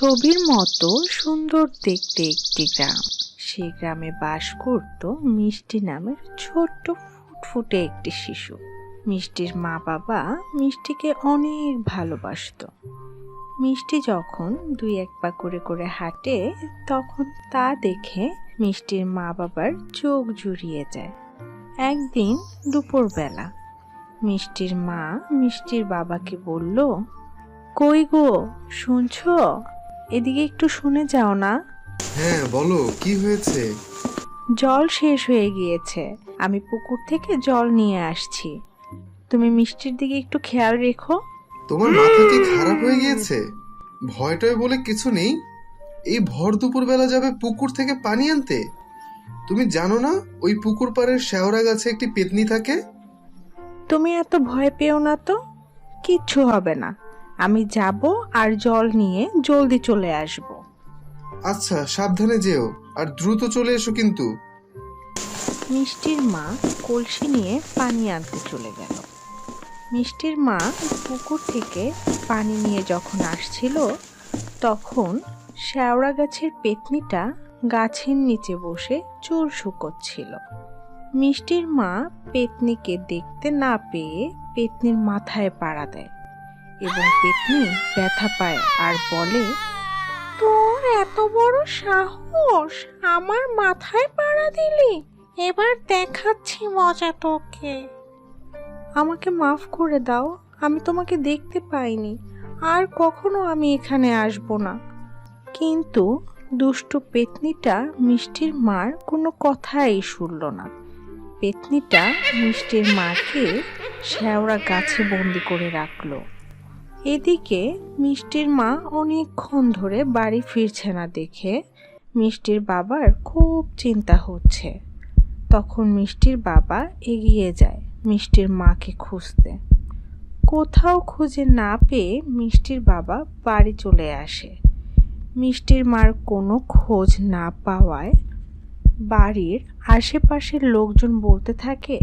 ছবির মতো সুন্দর দেখতে একটি গ্রাম। সেই গ্রামে বাস করত মিষ্টি নামের ছোট্ট ফুটফুটে একটি শিশু। মিষ্টির মা বাবা মিষ্টিকে অনেক ভালোবাসতো। মিষ্টি যখন দুই এক পা করে করে হাঁটে, তখন তা দেখে মিষ্টির মা বাবার চোখ জুড়িয়ে যায়। একদিন দুপুরবেলা মিষ্টির মা মিষ্টির বাবাকে বলল, কই গো, শুনছো? এদিকে একটু শুনে যাও না। হ্যাঁ বলো কি হয়েছে? জল শেষ হয়ে গিয়েছে। আমি পুকুর থেকে জল নিয়ে আসছি। তুমি মিষ্টির দিকে একটু খেয়াল রেখো। তোমার মাথা কি খারাপ হয়ে গিয়েছে? ভয়টয় বলে কিছু নেই? এই ভর দুপুর বেলা যাবে পুকুর থেকে পানি আনতে? তুমি জানো না ওই পুকুর পাড়ের শেওড়া গাছে একটি পেতনি থাকে? তুমি এত ভয় পেও না তো? কিচ্ছু হবে না। আমি যাব আর জল নিয়ে জলদি চলে আসব। আচ্ছা সাবধানে যেও আর দ্রুত চলে এসো কিন্তু। মিষ্টির মা কলসি নিয়ে পানি আনতে চলে গেল। মিষ্টির মা পুকুর থেকে পানি নিয়ে যখন আসছিল তখন শ্যাওড়া গাছের পেতনিটা গাছের নিচে বসে চুল শুকোচ্ছিল। মিষ্টির মা পেতনিকে দেখতে না পেয়ে পেতনির মাথায় পাড়া দেয়। এবং পেতনি ব্যথা পায় আর বলে, তোর এত বড় সাহস আমার মাথায় পাড়া দিলি? এবার দেখাচ্ছি মজা তোকে। আমাকে মাফ করে দাও, আমি তোমাকে দেখতে পাইনি। আর কখনো আমি এখানে আসব না। কিন্তু দুষ্টু পেতনিটা মিষ্টির মার কোনো কথাই শুনল না। পেতনিটা মিষ্টির মাকে শ্যাওড়া গাছে বন্দি করে রাখল। এদিকে মিষ্টির মা অনেকক্ষণ ধরে বাড়ি ফিরছে না দেখে মিষ্টির বাবার খুব চিন্তা হচ্ছে। তখন মিষ্টির বাবা এগিয়ে যায় মিষ্টির মাকে খুঁজতে। কোথাও খুঁজে না পেয়ে মিষ্টির বাবা বাড়ি চলে আসে। মিষ্টির মার কোনো খোঁজ না পাওয়ায় বাড়ির আশেপাশের লোকজন বলতে থাকে,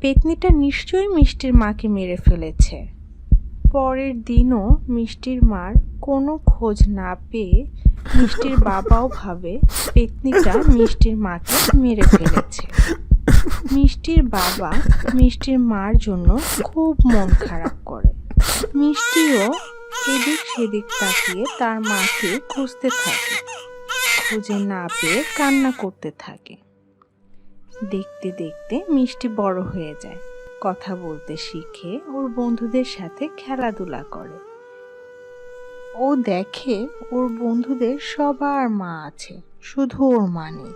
পেতনিটা নিশ্চয়ই মিষ্টির মাকে মেরে ফেলেছে। পরের দিনও মিষ্টির মার কোনো খোঁজ না পেয়ে মিষ্টির বাবাও ভাবে পেতনিটা মিষ্টির মাকে মেরে ফেলেছে। মিষ্টির বাবা মিষ্টির মার জন্য খুব মন খারাপ করে। মিষ্টিও এদিক সেদিক তাকিয়ে তার মাকে খুঁজতে থাকে, খুঁজে না পেয়ে কান্না করতে থাকে। দেখতে দেখতে মিষ্টি বড় হয়ে যায়। কথা বলতে শিখে ওর বন্ধুদের সাথে খেলাধুলা করে। ও দেখে ওর বন্ধুদের সবার মা আছে শুধু ওর মা নেই।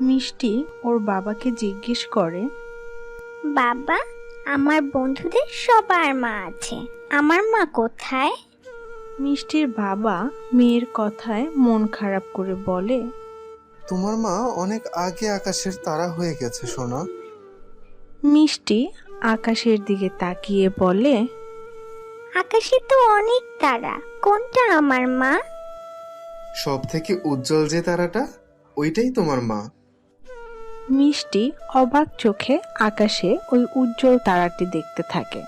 মিষ্টি ওর বাবাকে জিজ্ঞেস করে বাবা আমার বন্ধুদের সবার মা আছে আমার মা কোথায়? মিষ্টির বাবা মেয়ের কথায় মন খারাপ করে বলে তোমার মা অনেক আগে আকাশের তারা হয়ে গেছে সোনা। মিষ্টি আকাশের দিকে তাকিয়ে বলে আকাশে তো অনেক তারা। কোনটা আমার মা? সব থেকে উজ্জ্বল যে তারাটা ওইটাই তোমার মা। মিষ্টি অবাক চোখে আকাশে ওই উজ্জ্বল তারাটি দেখতে থাকে।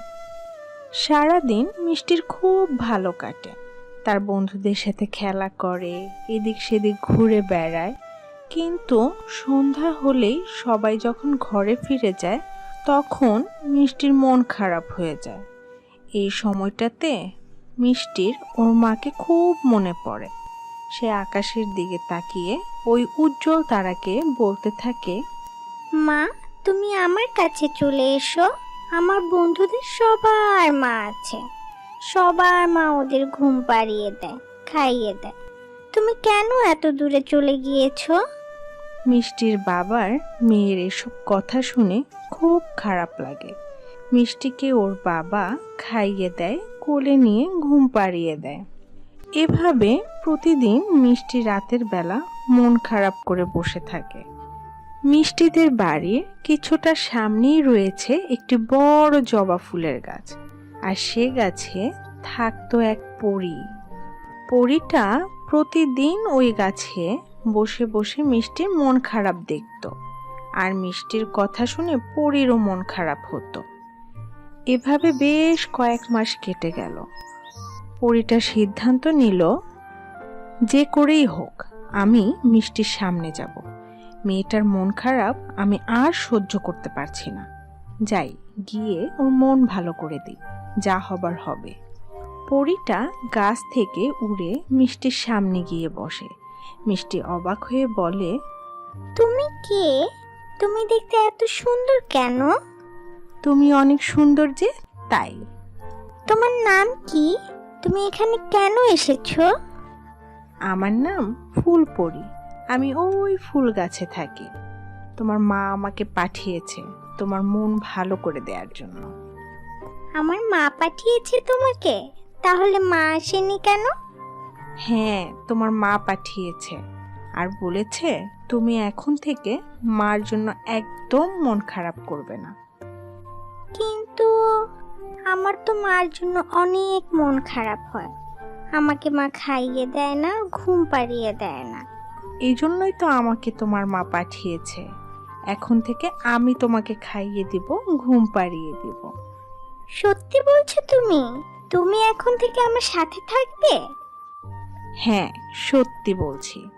সারাদিন মিষ্টির খুব ভালো কাটে। তার বন্ধুদের সাথে খেলা করে এদিক সেদিক ঘুরে বেড়ায়। কিন্তু সন্ধ্যা হলেই সবাই যখন ঘরে ফিরে যায় তখন মিষ্টির মন খারাপ হয়ে যায়। এই সময়টাতে মিষ্টির ওর মাকে খুব মনে পড়ে। সে আকাশের দিকে তাকিয়ে ওই উজ্জ্বল তারাকে বলতে থাকে মা তুমি আমার কাছে চলে এসো। আমার বন্ধুদের সবার মা আছে। সবার মা ওদের ঘুম পাড়িয়ে দেয় খাইয়ে দেয়। তুমি কেন এত দূরে চলে গিয়েছো? মিষ্টির বাবার মেয়ের এসব কথা শুনে খুব খারাপ লাগে। মিষ্টিকে ওর বাবা খাইয়ে দেয়, কোলে নিয়ে ঘুম পাড়িয়ে দেয়। এভাবে প্রতিদিন মিষ্টি রাতের বেলা মন খারাপ করে বসে থাকে। মিষ্টিদের বাড়ির কিছুটা সামনেই রয়েছে একটি বড় জবা ফুলের গাছ। আর সে গাছে থাকতো এক পরী। পরীটা প্রতিদিন ওই গাছে বসে বসে মিষ্টির মন খারাপ দেখতো। আর মিষ্টির কথা শুনে পরীরও মন খারাপ হতো। এভাবে বেশ কয়েক মাস কেটে গেল। পরীটা সিদ্ধান্ত নিল, যে করেই হোক, আমি মিষ্টির সামনে যাব। মেয়েটার মন খারাপ, আমি আর সহ্য করতে পারছি না। যাই, গিয়ে ওর মন ভালো করে দিই, যা হবার হবে। পরীটা গাছ থেকে উড়ে মিষ্টির সামনে গিয়ে বসে। মিষ্টি অবাক হয়ে বলে, তুমি কে? তুমি দেখতে এত সুন্দর কেন? তুমি অনেক সুন্দর যে তাই। তোমার নাম কি? তুমি এখানে কেন এসেছ? আমার নাম ফুলপরি। আমি ওই ফুল গাছে থাকি। তোমার মা আমাকে পাঠিয়েছে তোমার মন ভালো করে দেওয়ার জন্য। আমার মা পাঠিয়েছে তোমাকে? তাহলে মা আসেনি কেন? হ্যাঁ তোমার মা পাঠিয়েছে। আর বলেছে তুমি এখন থেকে মার জন্য একদম মন খারাপ করবে না। কিন্তু আমার তো মার জন্য অনেক মন খারাপ হয়। আমাকে মা খাইয়ে দেয় না ঘুম পাড়িয়ে দেয় না। এই জন্যই তো আমাকে তোমার মা পাঠিয়েছে। এখন থেকে আমি তোমাকে খাইয়ে দিব ঘুম পাড়িয়ে দিব। সত্যি বলছো তুমি? তুমি এখন থেকে আমার সাথে থাকবে? হ্যাঁ সত্যি বলছি।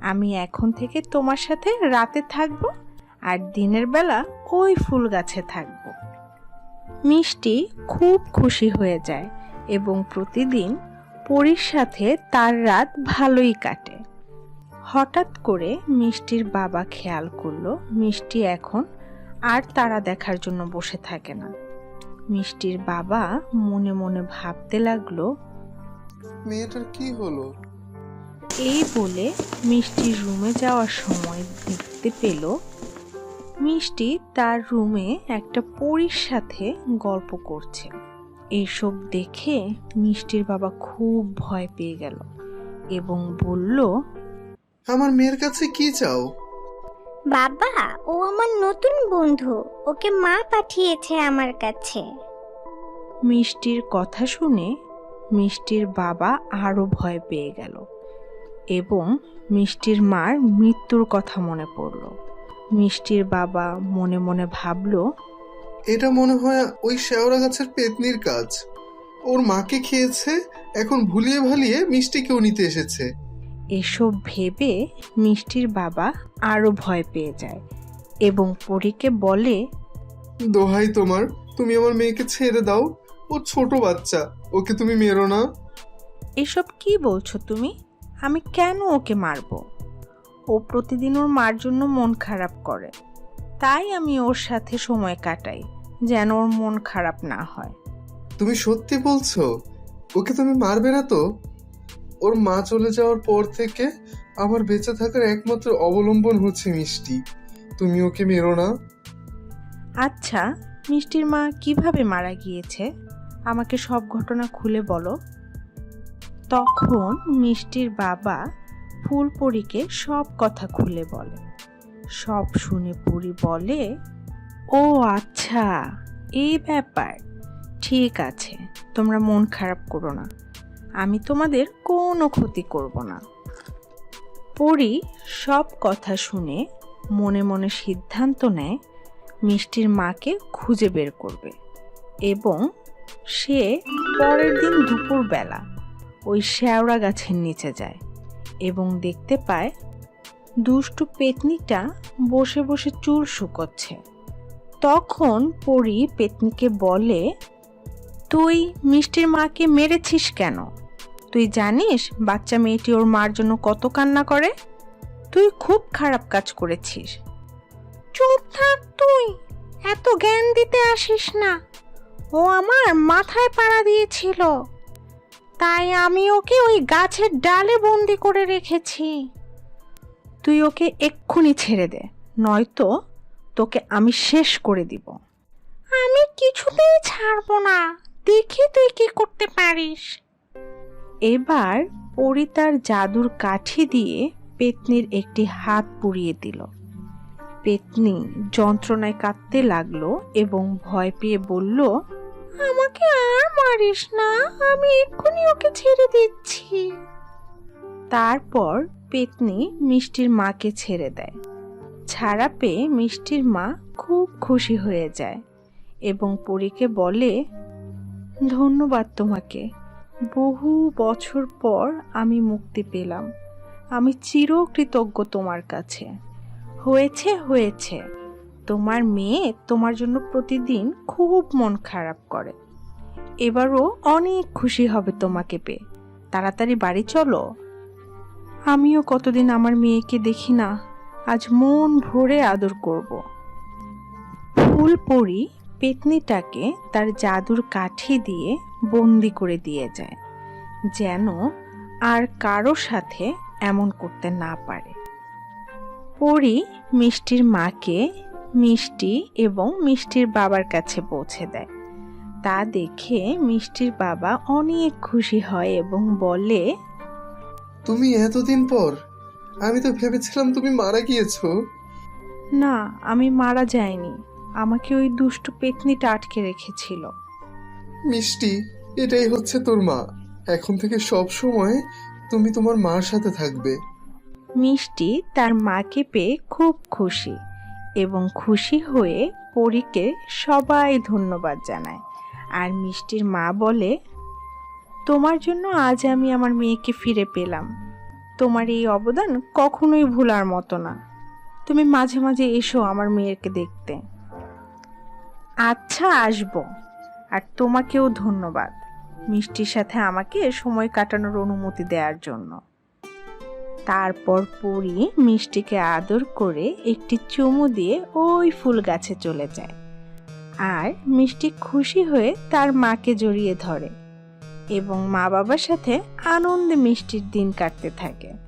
আমি এখন থেকে তোমার সাথে রাতে থাকব আর দিনের বেলা ওই ফুল গাছে থাকব। মিষ্টি খুব খুশি হয়ে যায় এবং প্রতিদিন পরীর সাথে তার রাত ভালোই কাটে। হঠাৎ করে মিষ্টির বাবা খেয়াল করল মিষ্টি এখন আর তারা দেখার জন্য বসে থাকে না। মিষ্টির বাবা মনে মনে ভাবতে লাগল, মেয়েটার কি হলো? এই বলে মিষ্টি রুমে যাওয়ার সময় দেখতে পেল মিষ্টি তার রুমে একটা পরীর সাথে গল্প করছে। এইসব দেখে মিষ্টির বাবা খুব ভয় পেয়ে গেল এবং বলল আমার মেয়ের কাছে কি চাও? বাবা ও আমার নতুন বন্ধু। ওকে মা পাঠিয়েছে আমার কাছে। মিষ্টির কথা শুনে মিষ্টির বাবা আরও ভয় পেয়ে গেল। এবং মিষ্টির মার মৃত্যুর কথা মনে পড়ল। মিষ্টির বাবা মনে মনে ভাবল এটা মনে হয় ওই শেওড়া গাছের পেতনির কাজ। ওর মাকে খেয়েছে এখন ভুলিয়ে ভালিয়ে মিষ্টিকেও নিতে এসেছে। এসব ভেবে মিষ্টির বাবা আরও ভয় পেয়ে যায় এবং পরীকে বলে দোহাই তোমার তুমি আমার মেয়েকে ছেড়ে দাও। ও ছোট বাচ্চা ওকে তুমি মেরো না। এসব কি বলছো তুমি? আমি কেন ওকে মারবো? ও প্রতিদিন ওর মার জন্য মন খারাপ করে। তাই আমি ওর সাথে সময় কাটাই যেন ওর মন খারাপ না হয়। তুমি সত্যি বলছো? ওকে তুমি মারবে না তো? ওর মা চলে যাওয়ার পর থেকে আমার বেঁচে থাকার একমাত্র অবলম্বন হচ্ছে মিষ্টি। তুমি ওকে মেরো না। আচ্ছা মিষ্টির মা কীভাবে মারা গিয়েছে? আমাকে সব ঘটনা খুলে বলো। তখন মিষ্টির বাবা ফুলপরীকে সব কথা খুলে বলে। সব শুনে পরি বলে, ও আচ্ছা এই ব্যাপার। ঠিক আছে, তোমরা মন খারাপ করো না। আমি তোমাদের কোনো ক্ষতি করব না। পরি সব কথা শুনে মনে মনে সিদ্ধান্ত নেয়, মিষ্টির মাকে খুঁজে বের করবে। এবং সে পরের দিন দুপুরবেলা ওই শেওড়া গাছের নিচে যায় এবং দেখতে পায় দুষ্টু পেতনিটা বসে বসে চুল শুকোচ্ছে। তখন পরি পেতনিকে বলে, তুই মিষ্টির মাকে মেরেছিস কেন? তুই জানিস বাচ্চা মেয়েটি ওর মার জন্য কত কান্না করে? তুই খুব খারাপ কাজ করেছিস। চুপ থাক তুই, এত জ্ঞান দিতে আসিস না। ও আমার মাথায় পাড়া দিয়েছিল। তাই আমি ওকে ওই গাছের ডালে বন্দি করে রেখেছি। তুই ওকে এক্ষুনি ছেড়ে দে, নয়তো তোকে আমি শেষ করে দিব। আমি কিছুতেই ছাড়বো না, দেখি তুই কি করতে পারিস। এবার পরি তার জাদুর কাঠি দিয়ে পেতনির একটি হাত পুড়িয়ে দিল। পেতনি যন্ত্রণায় কাঁদতে লাগল এবং ভয় পেয়ে বলল আমাকে আর মারিস না, আমি এক্ষুনি ওকে ছেড়ে দিচ্ছি। তারপর পেতনি মিষ্টির মাকে ছেড়ে দেয়। ছাড়া পেয়ে মিষ্টির মা খুব খুশি হয়ে যায় এবং পরীকে বলে, ধন্যবাদ তোমাকে। বহু বছর পর আমি মুক্তি পেলাম। আমি চিরকৃতজ্ঞ তোমার কাছে। হয়েছে হয়েছে। তোমার মেয়ে তোমার জন্য প্রতিদিন খুব মন খারাপ করে। এবারও অনেক খুশি হবে তোমাকে পেয়ে। তাড়াতাড়ি বাড়ি চলো। আমিও কতদিন আমার মেয়েকে দেখি না, আজ মন ভরে আদর করব। ফুলপরি পেতনিটাকে তার জাদুর কাঠি দিয়ে বন্দি করে দিয়ে যায়, যেন আর কারও সাথে এমন করতে না পারে। পরি মিষ্টির মাকে মিষ্টি এবং মিষ্টির বাবার কাছে পৌঁছে দেয়। তা দেখে মিষ্টির বাবা অনেক খুশি হয় এবং বলে তুমি এতদিন পর আমি তো ভেবেছিলাম তুমি মারা গিয়েছো। না আমি মারা যাইনি। আমাকে ওই দুষ্টু পেতনিটা আটকে রেখেছিল। মিষ্টি এটাই হচ্ছে তোর মা। এখন থেকে সব সময় তুমি তোমার মার সাথে থাকবে। মিষ্টি তার মাকে পেয়ে খুব খুশি। এবং খুশি হয়ে পরীকে সবাই ধন্যবাদ জানায়। আর মিষ্টির মা বলে, তোমার জন্য আজ আমি আমার মেয়েকে ফিরে পেলাম। তোমার এই অবদান কখনোই ভোলার মতো না। তুমি মাঝে মাঝে এসো আমার মেয়েকে দেখতে। আচ্ছা আসব। আর তোমাকেও ধন্যবাদ মিষ্টির সাথে আমাকে সময় কাটানোর অনুমতি দেওয়ার জন্য। তারপর পরি মিষ্টিকে আদর করে একটি চুমু দিয়ে ওই ফুল গাছে চলে যায়। আর মিষ্টি খুশি হয়ে তার মাকে জড়িয়ে ধরে এবং মা বাবার সাথে আনন্দে মিষ্টির দিন কাটতে থাকে।